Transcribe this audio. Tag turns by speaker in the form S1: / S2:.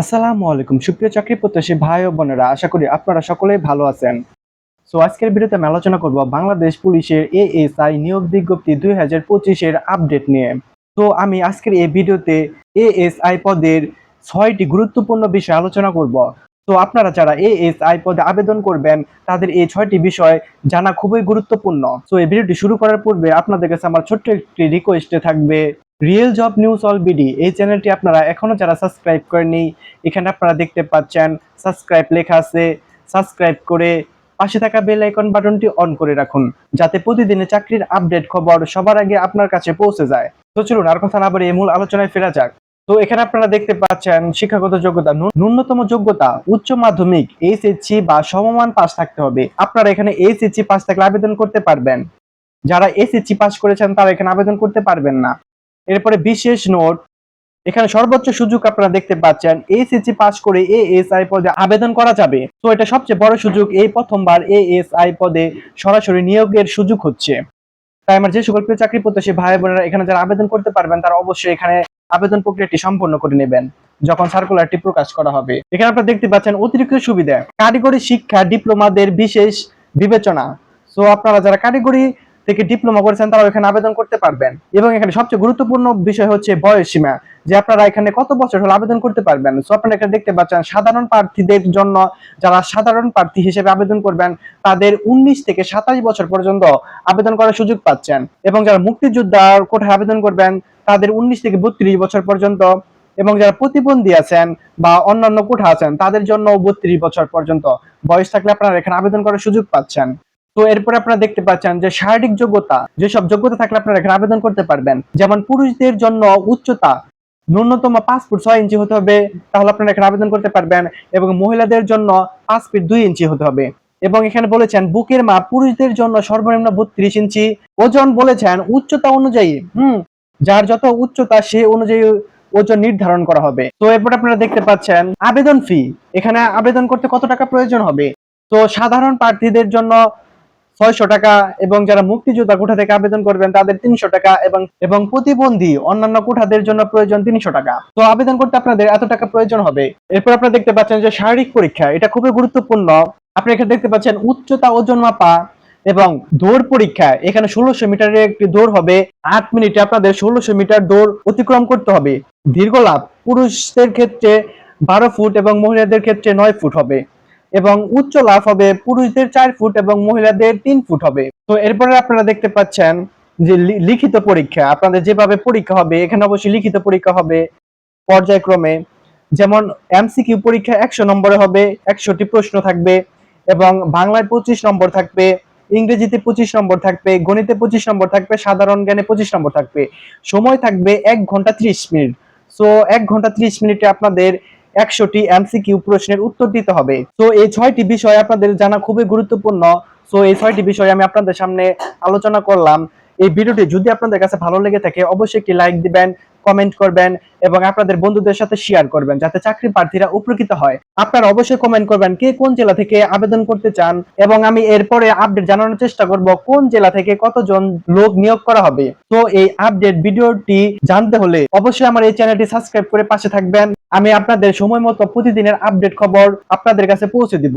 S1: আসসালামু আলাইকুম। সুপ্রিয় চাকরি প্রত্যাশী ভাই ও বোনেরা, আশা করি আপনারা সকলেই ভালো আছেন। সো, আজকের ভিডিওতে আমি আলোচনা করব বাংলাদেশ পুলিশের এএসআই নিয়োগ বিজ্ঞপ্তি দুই হাজার পঁচিশের আপডেট নিয়ে। তো আমি আজকের এই ভিডিওতে এএসআই পদের ছয়টি গুরুত্বপূর্ণ বিষয় আলোচনা করব। তো আপনারা যারা এএসআই পদে আবেদন করবেন, তাদের এই ছয়টি বিষয় জানা খুবই গুরুত্বপূর্ণ। তো এই ভিডিওটি শুরু করার পূর্বে আপনাদের কাছে আমার ছোট্ট একটি রিকোয়েস্টে থাকবে। Real job news all BD এই চ্যানেলটি আপনারা এখনও যারা সাবস্ক্রাইব করেনি এখানে আপনারা দেখতে পাচ্ছেন সাবস্ক্রাইব লেখা আছে সাবস্ক্রাইব করে পাশে থাকা বেল আইকন বাটনটি অন করে রাখুন, যাতে প্রতিদিনের চাকরির আপডেট খবর সবার আগে আপনার কাছে পৌঁছে যায়। তো চলুন আর কথা না বলে মূল আলোচনায় ফেরা যাক। তো এখানে আপনারা দেখতে পাচ্ছেন শিক্ষাগত যোগ্যতা ন্যূ- ন্যূনতম যোগ্যতা, উচ্চ মাধ্যমিক এইচএসসি বা সমমান পাস থাকতে হবে। আপনারা এখানে এইচএসসি পাস থাকলে আবেদন করতে পারবেন। যারা এসএসসি পাস করেছেন তারা এখানে আবেদন করতে পারবেন না। এরপরে বিশেষ নোট, এখানে সর্বোচ্চ সুযোগ আপনারা দেখতে পাচ্ছেন এসএসসি পাস করে এএসআই পদে আবেদন করা যাবে। তো এটা সবচেয়ে বড় সুযোগ, এই প্রথমবার এএসআই পদে সরাসরি নিয়োগের সুযোগ হচ্ছে। তাই আমার যে সকল চাকরি প্রত্যাশী ভাই বোনেরা এখানে যারা আবেদন করতে পারবেন, তারা অবশ্যই এখানে আবেদন প্রক্রিয়াটি সম্পন্ন করে নেবেন, যখন সার্কুলারটি প্রকাশ করা হবে। এখানে আপনারা দেখতে পাচ্ছেন অতিরিক্ত সুবিধা কারিগরি শিক্ষা ডিপ্লোমাদের বিশেষ বিবেচনা। সো আপনারা যারা কারিগরি থেকে ডিপ্লোমা করেছেন তারা এখানে আবেদন করতে পারবেন। এবং এখানে সবচেয়ে গুরুত্বপূর্ণ বিষয় হচ্ছে বয়স সীমা, যে আপনারা এখানে কত বছর হলে আবেদন করতে পারবেন। সো আপনারা এখানে দেখতে পাচ্ছেন, সাধারণ প্রার্থীদের জন্য যারা সাধারণ প্রার্থী হিসেবে আবেদন করবেন, তাদের উনিশ থেকে সাতাশ বছর পর্যন্ত আবেদন করার সুযোগ পাচ্ছেন। এবং যারা মুক্তিযোদ্ধার কোঠায় আবেদন করবেন, তাদের উনিশ থেকে বত্রিশ বছর পর্যন্ত। এবং যারা প্রতিবন্ধী আছেন বা অন্যান্য কোঠা আছেন, তাদের জন্য বত্রিশ বছর পর্যন্ত বয়স থাকলে আপনারা এখানে আবেদন করার সুযোগ পাচ্ছেন। তো এরপরে আপনারা দেখতে পাচ্ছেন যে শারীরিক যোগ্যতা, যেসব যোগ্যতা থাকলে আপনারা এখানে আবেদন করতে পারবেন। যেমন পুরুষদের জন্য উচ্চতা, ন্যূনতম পাঁচ ফুট ছয় ইঞ্চি হতে হবে, তাহলে আপনারা এখানে আবেদন করতে পারবেন। এবং মহিলাদের জন্য পাঁচ ফিট দুই ইঞ্চি হতে হবে। এবং এখানে বলেছেন, বুকের মাপ পুরুষদের জন্য সর্বনিম্ন বত্রিশ ইঞ্চি। ওজন বলেছেন, উচ্চতা অনুযায়ী, হুম, যার যত উচ্চতা সে অনুযায়ী ওজন নির্ধারণ করা হবে। তো এরপর আপনারা দেখতে পাচ্ছেন, আবেদন ফি এখানে আবেদন করতে কত টাকা প্রয়োজন হবে? তো সাধারণ প্রার্থীদের জন্য ছয়শো টাকা এবং যারা মুক্তিযোদ্ধা কোঠা থেকে আবেদন করবেন তাদের তিনশো টাকা এবং এবং প্রতিবন্ধী অন্যান্য কোঠাদের জন্য প্রয়োজন তিনশো টাকা। তো আবেদন করতে আপনাদের এত টাকা প্রয়োজন হবে। এরপর আপনারা দেখতে পাচ্ছেন যে শারীরিক পরীক্ষা, এটা খুবই গুরুত্বপূর্ণ। আপনি এখানে দেখতে পাচ্ছেন উচ্চতা ওজন মাপা এবং দৌড় পরীক্ষা। এখানে ষোলোশো মিটারের একটি দৌড় হবে। আট মিনিটে আপনাদের ষোলোশো মিটার দৌড় অতিক্রম করতে হবে। দীর্ঘ লাভ পুরুষদের ক্ষেত্রে বারো ফুট এবং মহিলাদের ক্ষেত্রে নয় ফুট হবে। এবং উচ্চ লাভ হবে, পুরুষদের চার ফুট এবং মহিলাদের তিন ফুট হবে। তো এরপরে আপনারা দেখতে পাচ্ছেন যে লিখিত পরীক্ষা। আপনাদের যেভাবে পরীক্ষা হবে, এখানে অবশ্যই লিখিত পরীক্ষা হবে পর্যায়ক্রমে। যেমন এমসিকিউ পরীক্ষা একশো নম্বরে হবে, একশোটি প্রশ্ন থাকবে এবং বাংলায় পঁচিশ নম্বর থাকবে, ইংরেজিতে পঁচিশ নম্বর থাকবে, গণিতে পঁচিশ নম্বর থাকবে, সাধারণ জ্ঞানে পঁচিশ নম্বর থাকবে। সময় থাকবে এক ঘণ্টা ত্রিশ মিনিট। সো এক ঘণ্টা ত্রিশ মিনিটে আপনাদের একশোটি এমসিকিউ প্রশ্নের উত্তর দিতে হবে। তো এই ছয়টি বিষয় আপনাদের জানা খুবই গুরুত্বপূর্ণ। সো এই ছয়টি বিষয় আমি আপনাদের সামনে আলোচনা করলাম। এই ভিডিওটি যদি আপনাদের কাছে ভালো লেগে থাকে, অবশ্যই একটি লাইক দিবেন, কমেন্ট করবেন এবং আপনাদের বন্ধুদের সাথে শেয়ার করবেন, যাতে চাকরি প্রার্থীরা উপকৃত হয়। আপনারা অবশ্যই কমেন্ট করবেন, কে কোন জেলা থেকে আবেদন করতে চান এবং আমি এরপরে আপডেট জানানোর চেষ্টা করব, কোন জেলা থেকে কতজন লোক নিয়োগ করা হবে। তো এই আপডেট ভিডিওটি জানতে হলে অবশ্যই আমার এই চ্যানেলটি সাবস্ক্রাইব করে পাশে থাকবেন। আমি আপনাদের সময় মতো প্রতিদিনের আপডেট খবর আপনাদের কাছে পৌঁছে দিব।